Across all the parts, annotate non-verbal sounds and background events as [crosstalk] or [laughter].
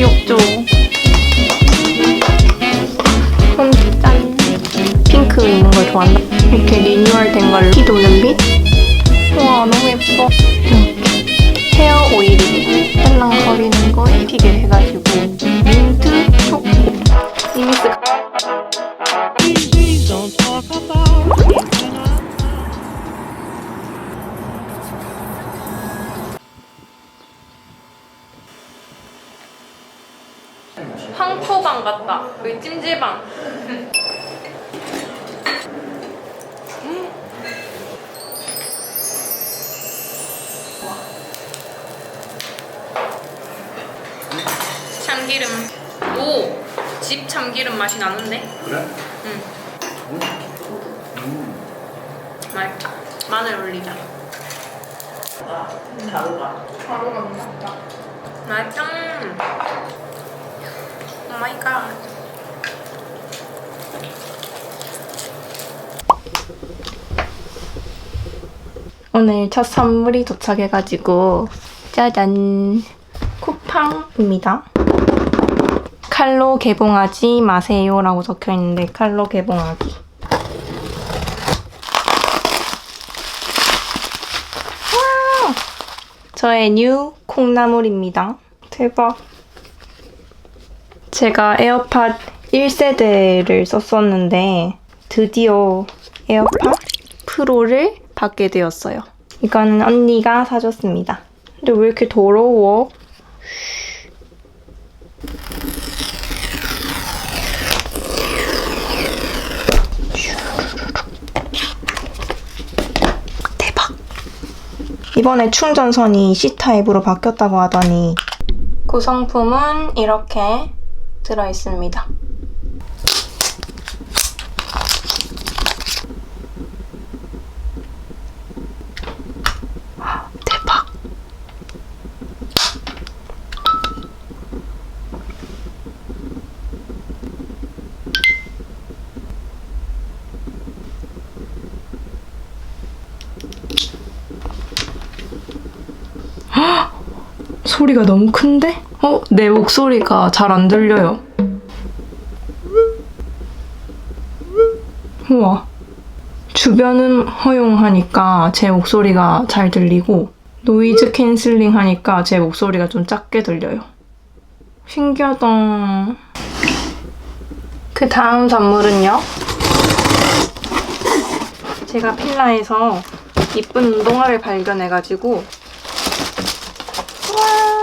귀엽죠? 손 짠. 핑크 있는 걸 좋아한다. 이렇게 리뉴얼 된 걸로 키 도는 빛. 우와, 너무 예뻐. 이렇게. 헤어 오일이 딸랑거리는 거에 튀게 해가지고 맛이 나는데? 그래? 응. 맛있다. 마늘 올리자. 바로 간다. 맛있다. 오 마이 갓. 오늘 첫 선물이 도착해가지고 짜잔 쿠팡입니다. 칼로 개봉하지 마세요 라고 적혀 있는데 칼로 개봉하기. 와! 저의 뉴 콩나물입니다. 대박. 제가 에어팟 1세대를 썼었는데 드디어 에어팟 프로를 받게 되었어요. 이건 언니가 사줬습니다. 근데 왜 이렇게 더러워? 이번에 충전선이 C타입으로 바뀌었다고 하더니 구성품은 이렇게 들어있습니다. 소리가 너무 큰데? 어? 내 목소리가 잘 안 들려요. 우와. 주변음 허용하니까 제 목소리가 잘 들리고 노이즈 캔슬링 하니까 제 목소리가 좀 작게 들려요. 신기하다. 그 다음 선물은요. 제가 필라에서 이쁜 운동화를 발견해가지고 와!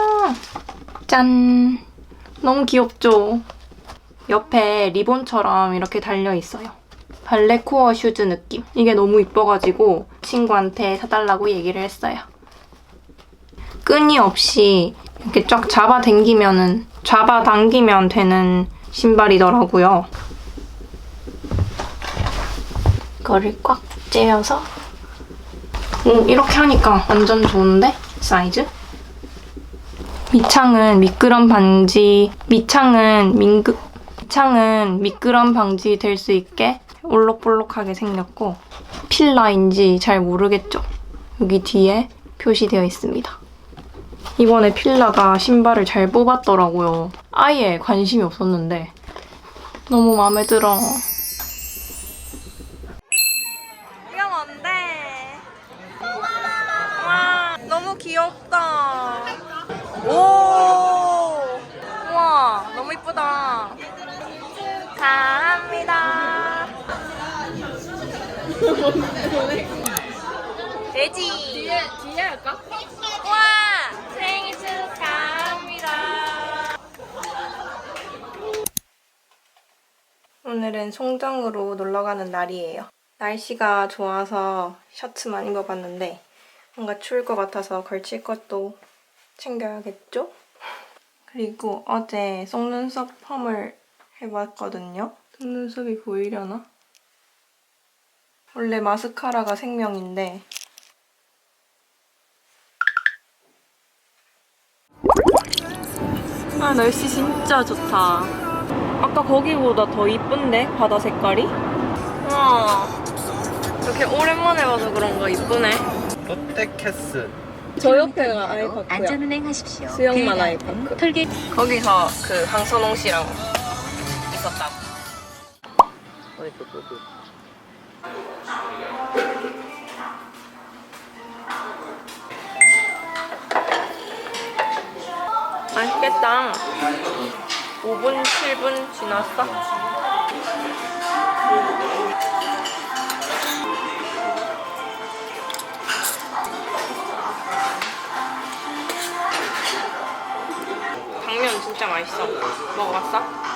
짠! 너무 귀엽죠? 옆에 리본처럼 이렇게 달려 있어요. 발레 코어 슈즈 느낌. 이게 너무 이뻐가지고 친구한테 사달라고 얘기를 했어요. 끈이 없이 이렇게 쫙 잡아 당기면은, 잡아 당기면 되는 신발이더라고요. 이거를 꽉 째어서 오, 이렇게 하니까 완전 좋은데? 사이즈? 밑창은 미끄럼 방지, 밑창은 민그, 밑창은 미끄럼 방지 될 수 있게 올록볼록하게 생겼고 필라인지 잘 모르겠죠. 여기 뒤에 표시되어 있습니다. 이번에 필라가 신발을 잘 뽑았더라고요. 아예 관심이 없었는데 너무 마음에 들어. 이게 뭔데? 와, 너무 귀엽다. 오! 우와, 너무 이쁘다. 감사합니다. 돼지. 뒤에, 뒤에 할까? 우와! 생일 축하합니다. 오늘은 송정으로 놀러 가는 날이에요. 날씨가 좋아서 셔츠만 입어봤는데 뭔가 추울 것 같아서 걸칠 것도 챙겨야겠죠? 그리고 어제 속눈썹 펌을 해봤거든요. 속눈썹이 보이려나? 원래 마스카라가 생명인데 아 날씨 진짜 좋다. 아까 거기보다 더 이쁜데 바다 색깔이? 와 이렇게 오랜만에 봐서 그런가 이쁘네. 롯데캐스 저 옆에가 아이파크야. 안전운행하십시오. 수영만 그 아이파크. 톨게이 거기서 그 황선홍 씨랑 있었다고. 맛있겠다. 5분, 7분 지났어? 진짜 맛있어. 먹어봤어?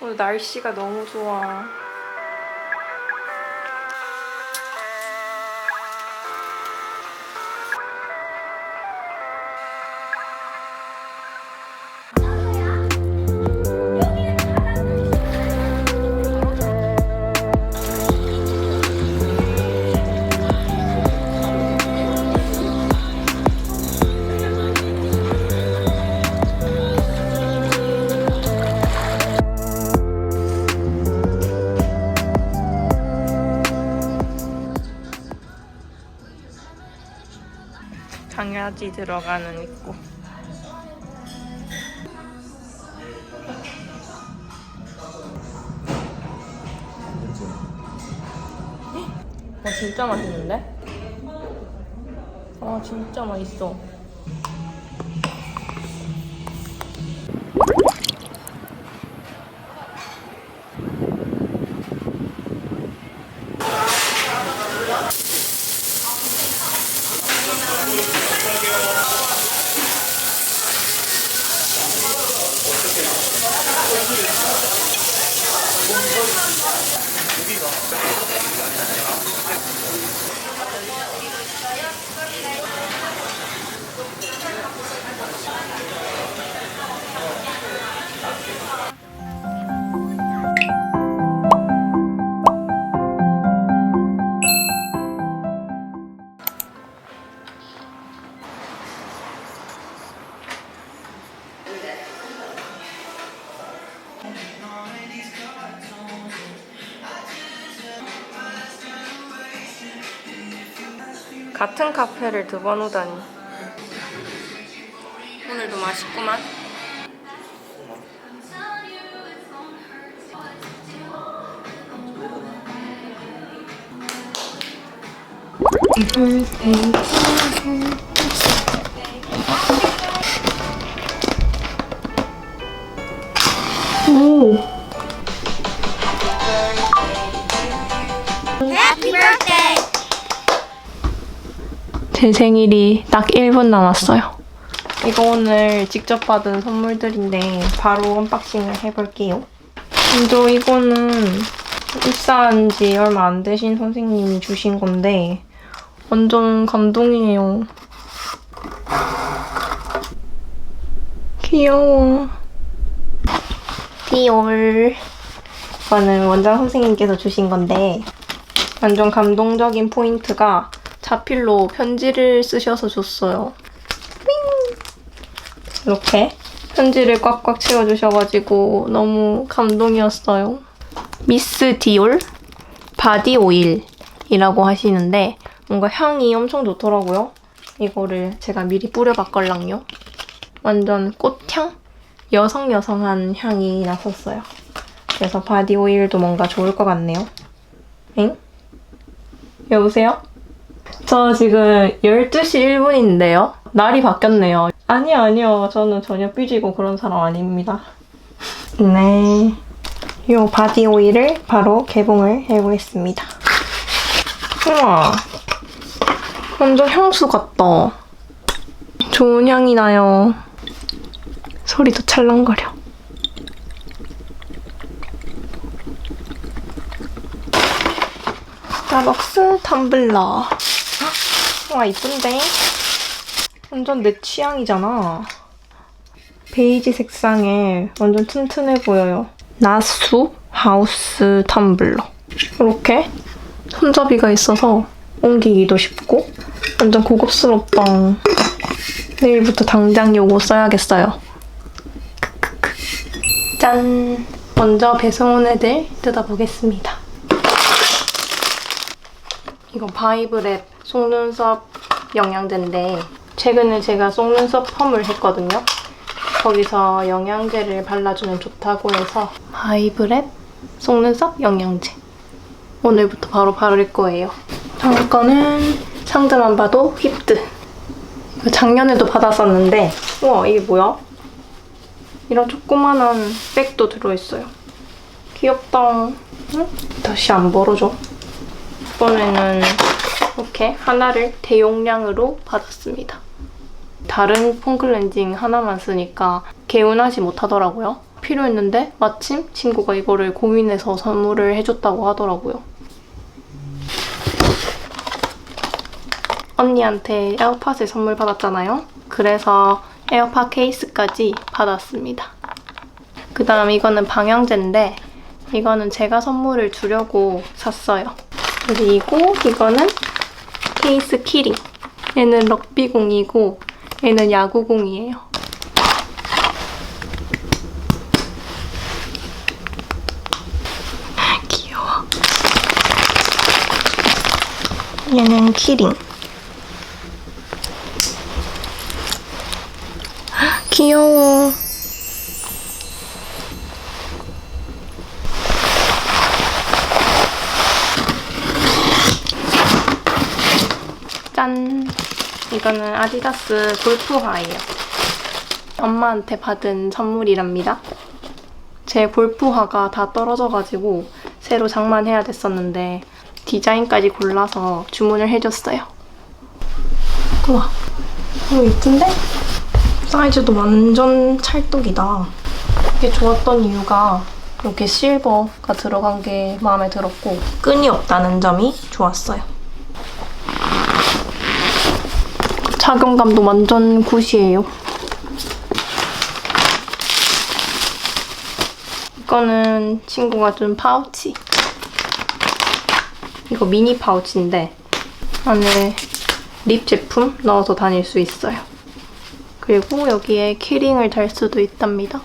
오늘 날씨가 너무 좋아. 장야지 들어가는 입구. 와 진짜 맛있는데? 와 진짜 맛있어. 같은 카페를 두 번 오다니. 오늘도 맛있구만. 오. 제 생일이 딱 1분 남았어요. 이거 오늘 직접 받은 선물들인데 바로 언박싱을 해볼게요. 먼저 이거는 입사한 지 얼마 안 되신 선생님이 주신 건데 완전 감동이에요. 귀여워. 디올. 이거는 원장 선생님께서 주신 건데 완전 감동적인 포인트가 자필로 편지를 쓰셔서 줬어요. 삥! 이렇게 편지를 꽉꽉 채워주셔가지고 너무 감동이었어요. 미스 디올 바디 오일이라고 하시는데 뭔가 향이 엄청 좋더라고요. 이거를 제가 미리 뿌려봤걸랑요. 완전 꽃향? 여성 여성한 향이 났었어요. 그래서 바디 오일도 뭔가 좋을 것 같네요. 엥? 여보세요? 저 지금 12시 1분인데요. 날이 바뀌었네요. 아니요, 아니요. 저는 전혀 삐지고 그런 사람 아닙니다. 네. 이 바디 오일을 바로 개봉을 해보겠습니다. 우와. 완전 향수 같다. 좋은 향이 나요. 소리도 찰랑거려. 스타벅스 텀블러. 와, 이쁜데? 완전 내 취향이잖아. 베이지 색상에 완전 튼튼해 보여요. 나수 하우스 텀블러. 이렇게 손잡이가 있어서 옮기기도 쉽고 완전 고급스럽다. 내일부터 당장 요거 써야겠어요. 짠! 먼저 배송 온 애들 뜯어보겠습니다. 이거 바이브랩 속눈썹 영양제인데 최근에 제가 속눈썹 펌을 했거든요. 거기서 영양제를 발라주면 좋다고 해서 바이브랩 속눈썹 영양제 오늘부터 바로 바를 거예요. 다음 거는 상자만 봐도 휘프트 이거 작년에도 받았었는데 우와 이게 뭐야? 이런 조그만한 백도 들어있어요. 귀엽다. 응? 다시 안 벌어져. 이번에는 이렇게 하나를 대용량으로 받았습니다. 다른 폼클렌징 하나만 쓰니까 개운하지 못하더라고요. 필요했는데 마침 친구가 이거를 고민해서 선물을 해줬다고 하더라고요. 언니한테 에어팟을 선물 받았잖아요. 그래서 에어팟 케이스까지 받았습니다. 그 다음 이거는 방향제인데 이거는 제가 선물을 주려고 샀어요. 그리고 이거는 케이스 키링. 얘는 럭비공이고 얘는 야구공이에요. 귀여워. 얘는 키링. 귀여워. 짠! 이거는 아디다스 골프화예요. 엄마한테 받은 선물이랍니다. 제 골프화가 다 떨어져가지고 새로 장만해야 됐었는데 디자인까지 골라서 주문을 해줬어요. 우와, 너무 이쁜데? 사이즈도 완전 찰떡이다. 이게 좋았던 이유가 이렇게 실버가 들어간 게 마음에 들었고 끈이 없다는 점이 좋았어요. 착용감도 완전 굿이에요. 이거는 친구가 준 파우치. 이거 미니 파우치인데 안에 립 제품 넣어서 다닐 수 있어요. 그리고 여기에 키링을 달 수도 있답니다.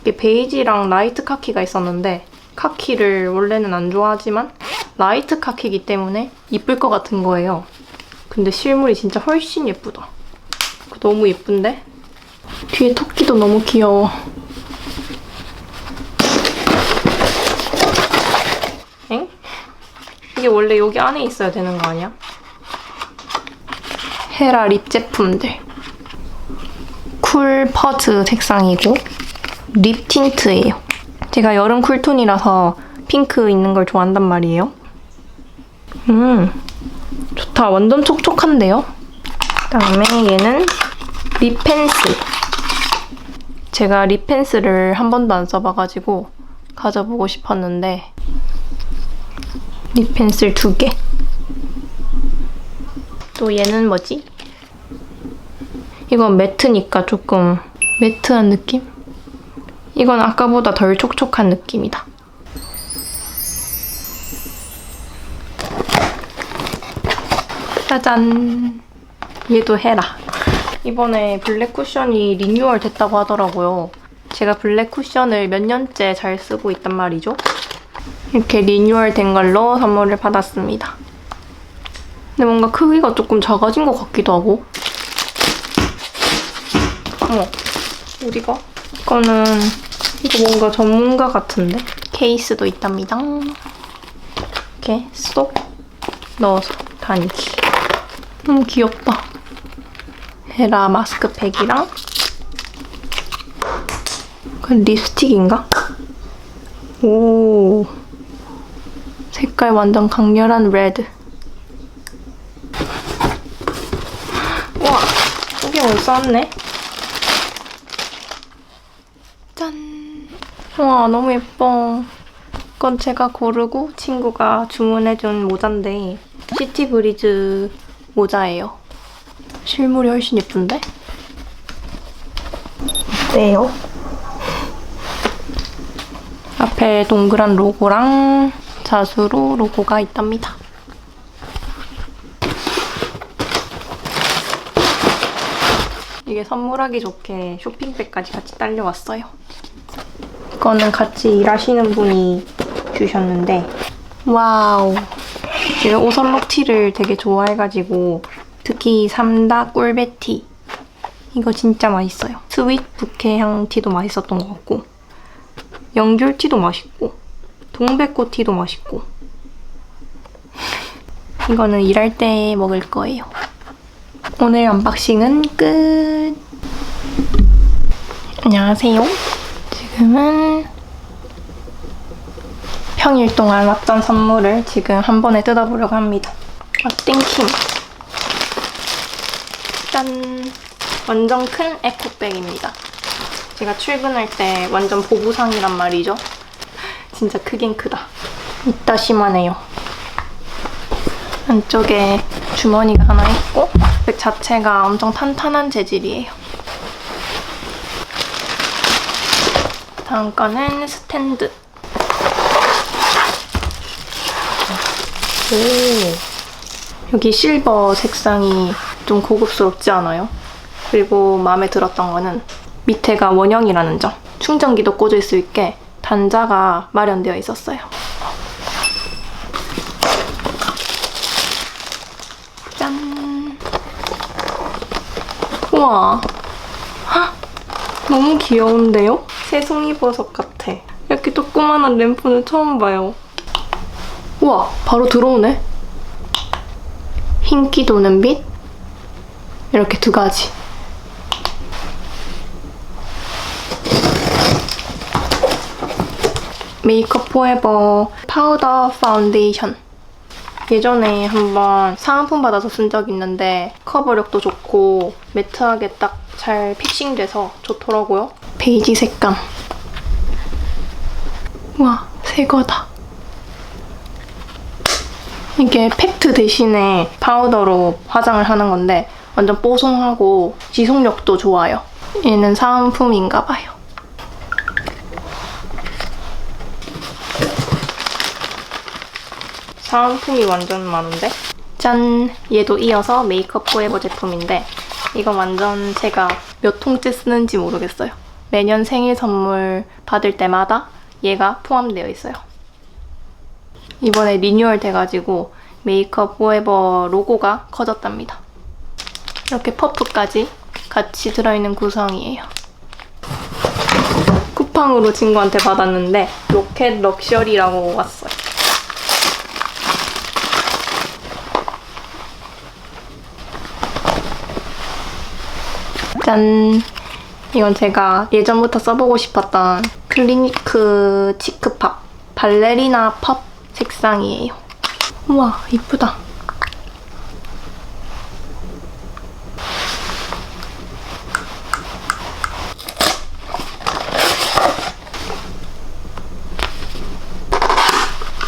이게 베이지랑 라이트 카키가 있었는데 카키를 원래는 안 좋아하지만 라이트 카키이기 때문에 이쁠 것 같은 거예요. 근데 실물이 진짜 훨씬 예쁘다. 너무 예쁜데? 뒤에 토끼도 너무 귀여워. 엥? 이게 원래 여기 안에 있어야 되는 거 아니야? 헤라 립 제품들. 쿨 퍼즈 색상이고 립 틴트예요. 제가 여름 쿨톤이라서 핑크 있는 걸 좋아한단 말이에요. 음, 좋 다. 완전 촉촉한데요? 그다음에 얘는 립 펜슬. 제가 립 펜슬을 한 번도 안 써봐가지고 가져보고 싶었는데 립 펜슬 두 개. 또 얘는 뭐지? 이건 매트니까 조금 매트한 느낌? 이건 아까보다 덜 촉촉한 느낌이다. 짜잔. 얘도 해라. 이번에 블랙 쿠션이 리뉴얼 됐다고 하더라고요. 제가 블랙 쿠션을 몇 년째 잘 쓰고 있단 말이죠. 이렇게 리뉴얼 된 걸로 선물을 받았습니다. 근데 뭔가 크기가 조금 작아진 것 같기도 하고. 어머, 어디가? 이거는 이거 뭔가 전문가 같은데? 케이스도 있답니다. 이렇게 쏙 넣어서 다니기. 너무 귀엽다. 헤라 마스크팩이랑 그 립스틱인가? 오 색깔 완전 강렬한 레드 와 썼네. 짠. 와, 너무 예뻐. 이건 제가 고르고 친구가 주문해준 모자인데 시티 브리즈 모자예요. 실물이 훨씬 예쁜데? 어때요? 앞에 동그란 로고랑 자수로 로고가 있답니다. 이게 선물하기 좋게 쇼핑백까지 같이 딸려왔어요. 이거는 같이 일하시는 분이 주셨는데 와우 제가 오설록 티를 되게 좋아해가지고 특히 삼다 꿀베티 이거 진짜 맛있어요. 스윗 부케 향 티도 맛있었던 것 같고 연귤 티도 맛있고 동백꽃 티도 맛있고 [laughs] 이거는 일할 때 먹을 거예요. 오늘 언박싱은 끝. 안녕하세요. 지금은 평일 동안 왔던 선물을 지금 한 번에 뜯어보려고 합니다. 아, 땡킴. 짠. 완전 큰 에코백입니다. 제가 출근할 때 완전 보부상이란 말이죠. 진짜 크긴 크다. 이따시만해요. 안쪽에 주머니가 하나 있고 백 자체가 엄청 탄탄한 재질이에요. 다음 거는 스탠드. 오. 여기 실버 색상이 좀 고급스럽지 않아요? 그리고 마음에 들었던 거는 밑에가 원형이라는 점. 충전기도 꽂을 수 있게 단자가 마련되어 있었어요. 짠. 우와. 헉, 너무 귀여운데요? 새송이 버섯 같아. 이렇게 조그만한 램프는 처음 봐요. 우와, 바로 들어오네. 흰기 도는 빛? 이렇게 두 가지. 메이크업 포에버 파우더 파운데이션. 예전에 한번 사은품 받아서 쓴 적 있는데 커버력도 좋고 매트하게 딱 잘 픽싱돼서 좋더라고요. 베이지 색감. 와, 새 거다. 이게 팩트 대신에 파우더로 화장을 하는 건데 완전 뽀송하고 지속력도 좋아요. 얘는 사은품인가 봐요. 사은품이 완전 많은데? 짠! 얘도 이어서 메이크업 포에버 제품인데 이거 완전 제가 몇 통째 쓰는지 모르겠어요. 매년 생일 선물 받을 때마다 얘가 포함되어 있어요. 이번에 리뉴얼 돼가지고 메이크업 포에버 로고가 커졌답니다. 이렇게 퍼프까지 같이 들어있는 구성이에요. 쿠팡으로 친구한테 받았는데 로켓 럭셔리라고 왔어요. 짠! 이건 제가 예전부터 써보고 싶었던 클리니크 치크팝 발레리나 팝 색상이에요. 우와, 이쁘다.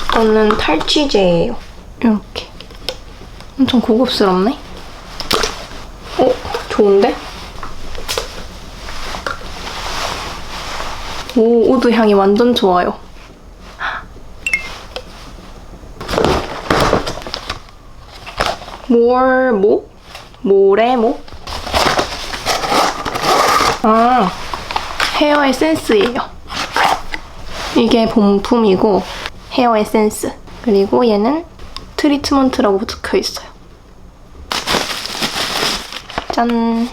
이거는 탈취제예요. 이렇게. 엄청 고급스럽네. 어, 좋은데? 오, 우드 향이 완전 좋아요. 몰모? 모래모? 아, 헤어 에센스예요. 이게 본품이고 헤어 에센스. 그리고 얘는 트리트먼트라고 적혀 있어요. 짠.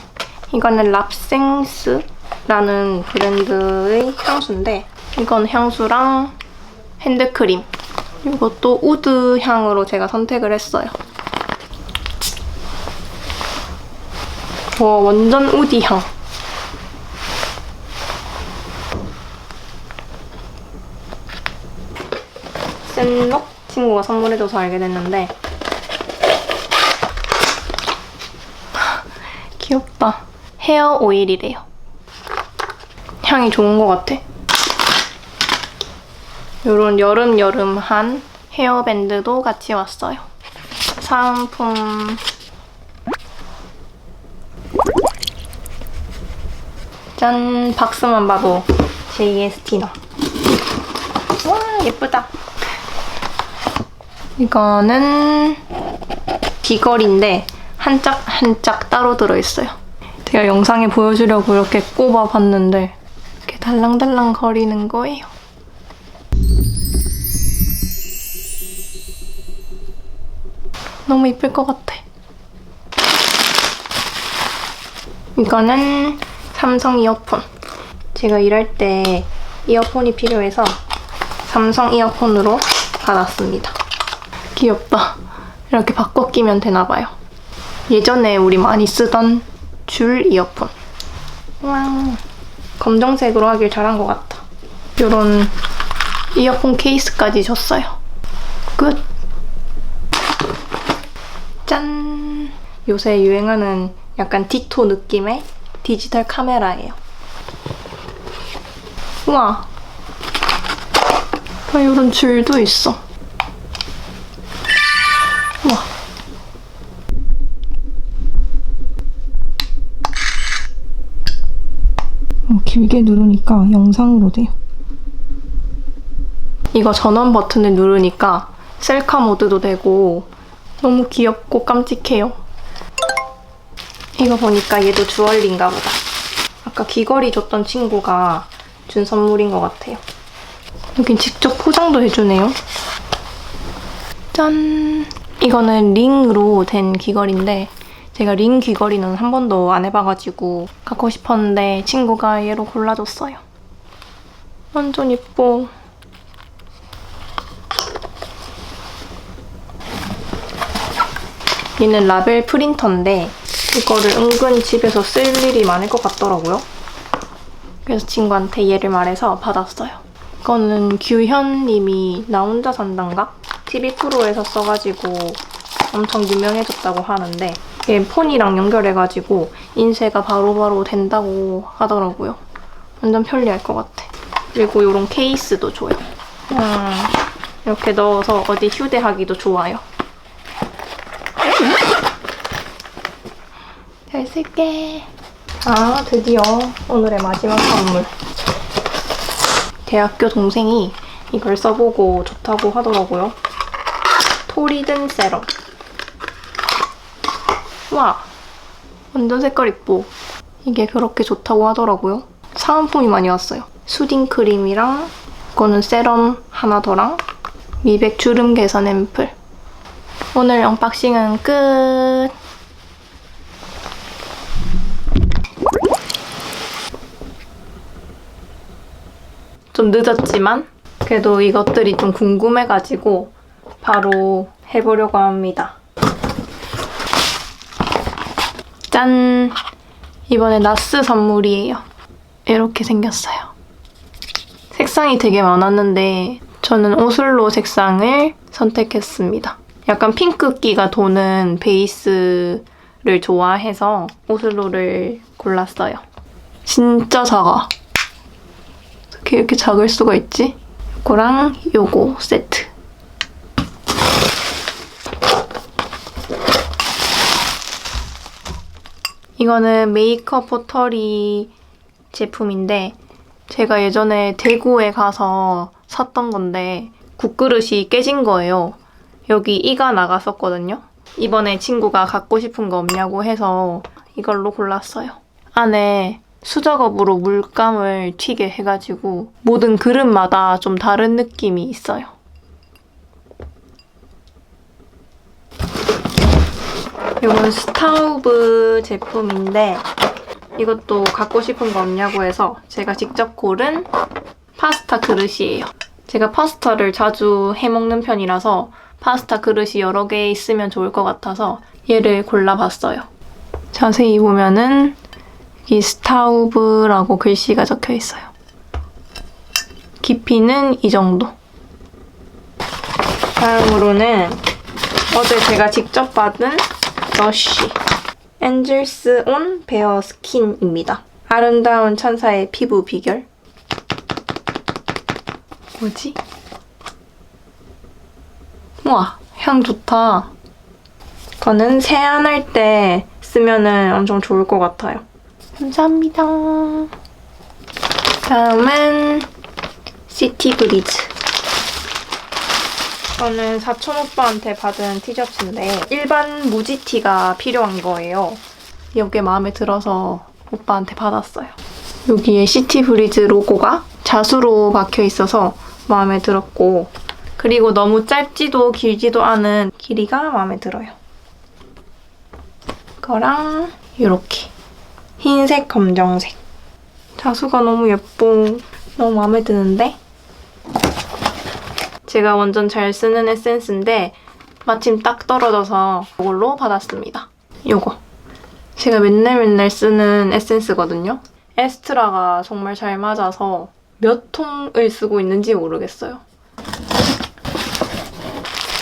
이거는 랍생스라는 브랜드의 향수인데 이건 향수랑 핸드크림 이것도 우드 향으로 제가 선택을 했어요. 와 완전 우디 향. 센록 친구가 선물해줘서 알게 됐는데 [laughs] 귀엽다. 헤어 오일이래요. 향이 좋은 것 같아. 요런 여름여름한 헤어밴드도 같이 왔어요. 사은품 짠! 박스만 봐도 JS 티너. 와, 예쁘다. 이거는 귀걸이인데 한 짝 한 짝 따로 들어있어요. 제가 영상에 보여주려고 이렇게 꼽아봤는데 이렇게 달랑달랑 거리는 거예요. 너무 이쁠 것 같아. 이거는 삼성 이어폰. 제가 일할 때 이어폰이 필요해서 삼성 이어폰으로 받았습니다. 귀엽다. 이렇게 바꿔 끼면 되나봐요. 예전에 우리 많이 쓰던 줄 이어폰. 와, 검정색으로 하길 잘한 것 같다. 이런 이어폰 케이스까지 줬어요. 끝. 짠! 요새 유행하는 약간 디토 느낌의 디지털 카메라예요. 우와! 아, 이런 줄도 있어. 우와. 어, 길게 누르니까 영상으로 돼요. 이거 전원 버튼을 누르니까 셀카 모드도 되고 너무 귀엽고 깜찍해요. 이거 보니까 얘도 주얼리인가 보다. 아까 귀걸이 줬던 친구가 준 선물인 것 같아요. 여긴 직접 포장도 해주네요. 짠! 이거는 링으로 된 귀걸이인데 제가 링 귀걸이는 한 번도 안 해봐가지고 갖고 싶었는데 친구가 얘로 골라줬어요. 완전 예뻐. 얘는 라벨 프린터인데 이거를 은근 집에서 쓸 일이 많을 것 같더라고요. 그래서 친구한테 얘를 말해서 받았어요. 이거는 규현님이 나 혼자 산단가? TV 프로에서 써가지고 엄청 유명해졌다고 하는데 얘 폰이랑 연결해가지고 인쇄가 바로 바로 된다고 하더라고요. 완전 편리할 것 같아. 그리고 이런 케이스도 줘요. 음, 이렇게 넣어서 어디 휴대하기도 좋아요. 잘 쓸게. 아, 드디어 오늘의 마지막 선물. 대학교 동생이 이걸 써보고 좋다고 하더라고요. 토리든 세럼. 와, 완전 색깔 이뻐. 이게 그렇게 좋다고 하더라고요. 사은품이 많이 왔어요. 수딩 크림이랑 이거는 세럼 하나 더랑 미백 주름 개선 앰플. 오늘 언박싱은 끝. 늦었지만 그래도 이것들이 좀 궁금해가지고 바로 해보려고 합니다. 짠! 이번에 나스 선물이에요. 이렇게 생겼어요. 색상이 되게 많았는데 저는 오슬로 색상을 선택했습니다. 약간 핑크기가 도는 베이스를 좋아해서 오슬로를 골랐어요. 진짜 작아. 어떻게 이렇게 작을 수가 있지? 요거랑 요거 세트. 이거는 메이크업 포터리 제품인데 제가 예전에 대구에 가서 샀던 건데 국그릇이 깨진 거예요. 여기 이가 나갔었거든요. 이번에 친구가 갖고 싶은 거 없냐고 해서 이걸로 골랐어요. 안에 수작업으로 물감을 튀게 해가지고 모든 그릇마다 좀 다른 느낌이 있어요. 이건 스타우브 제품인데 이것도 갖고 싶은 거 없냐고 해서 제가 직접 고른 파스타 그릇이에요. 제가 파스타를 자주 해먹는 편이라서 파스타 그릇이 여러 개 있으면 좋을 것 같아서 얘를 골라봤어요. 자세히 보면은 이 스타우브라고 글씨가 적혀 있어요. 깊이는 이 정도. 다음으로는 어제 제가 직접 받은 러쉬. 엔젤스 온 베어 스킨입니다. 아름다운 천사의 피부 비결. 뭐지? 우와, 향 좋다. 이거는 세안할 때 쓰면은 엄청 좋을 것 같아요. 감사합니다. 다음은 시티 브리즈. 저는 사촌 오빠한테 받은 티셔츠인데 일반 무지 티가 필요한 거예요. 이게 마음에 들어서 오빠한테 받았어요. 여기에 시티 브리즈 로고가 자수로 박혀 있어서 마음에 들었고 그리고 너무 짧지도 길지도 않은 길이가 마음에 들어요. 이거랑 이렇게 흰색, 검정색. 자수가 너무 예뻐. 너무 마음에 드는데? 제가 완전 잘 쓰는 에센스인데 마침 딱 떨어져서 이걸로 받았습니다. 요거. 제가 맨날 맨날 쓰는 에센스거든요. 에스트라가 정말 잘 맞아서 몇 통을 쓰고 있는지 모르겠어요.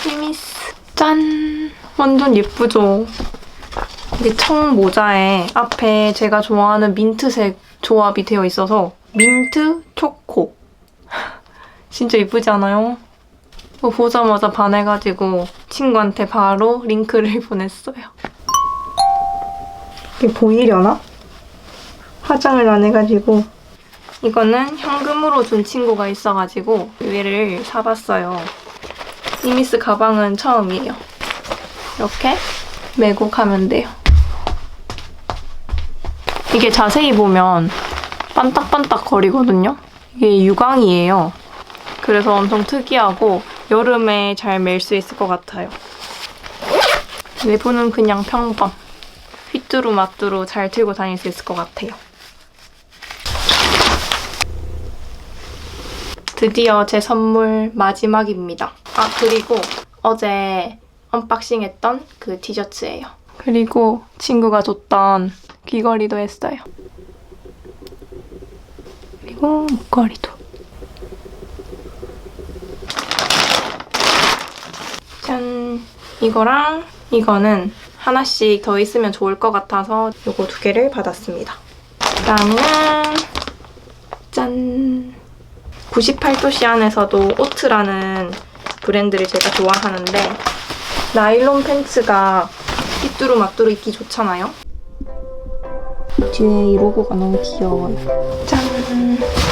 히미스. 짠! 완전 예쁘죠? 이게 청 모자에 앞에 제가 좋아하는 민트색 조합이 되어 있어서 민트 초코. [laughs] 진짜 예쁘지 않아요? 이거 보자마자 반해가지고 친구한테 바로 링크를 [laughs] 보냈어요. 이게 보이려나? 화장을 안 해가지고 이거는 현금으로 준 친구가 있어가지고 얘를 사봤어요. 이미스 가방은 처음이에요. 이렇게 메고 가면 돼요. 이게 자세히 보면 반딱반딱 거리거든요. 이게 유광이에요. 그래서 엄청 특이하고 여름에 잘 멜 수 있을 것 같아요. 내부는 그냥 평범. 휘뚜루 마뚜루 잘 들고 다닐 수 있을 것 같아요. 드디어 제 선물 마지막입니다. 아, 그리고 어제 언박싱 했던 그 티셔츠예요. 그리고 친구가 줬던 귀걸이도 했어요. 그리고 목걸이도. 짠! 이거랑 이거는 하나씩 더 있으면 좋을 것 같아서 이거 두 개를 받았습니다. 그다음은 짠! 98도 시 안에서도 오트라는 브랜드를 제가 좋아하는데 나일론 팬츠가 삐뚤루마뚜루 입기 좋잖아요. 뒤에 이 로고가 너무 귀여워요. 짠!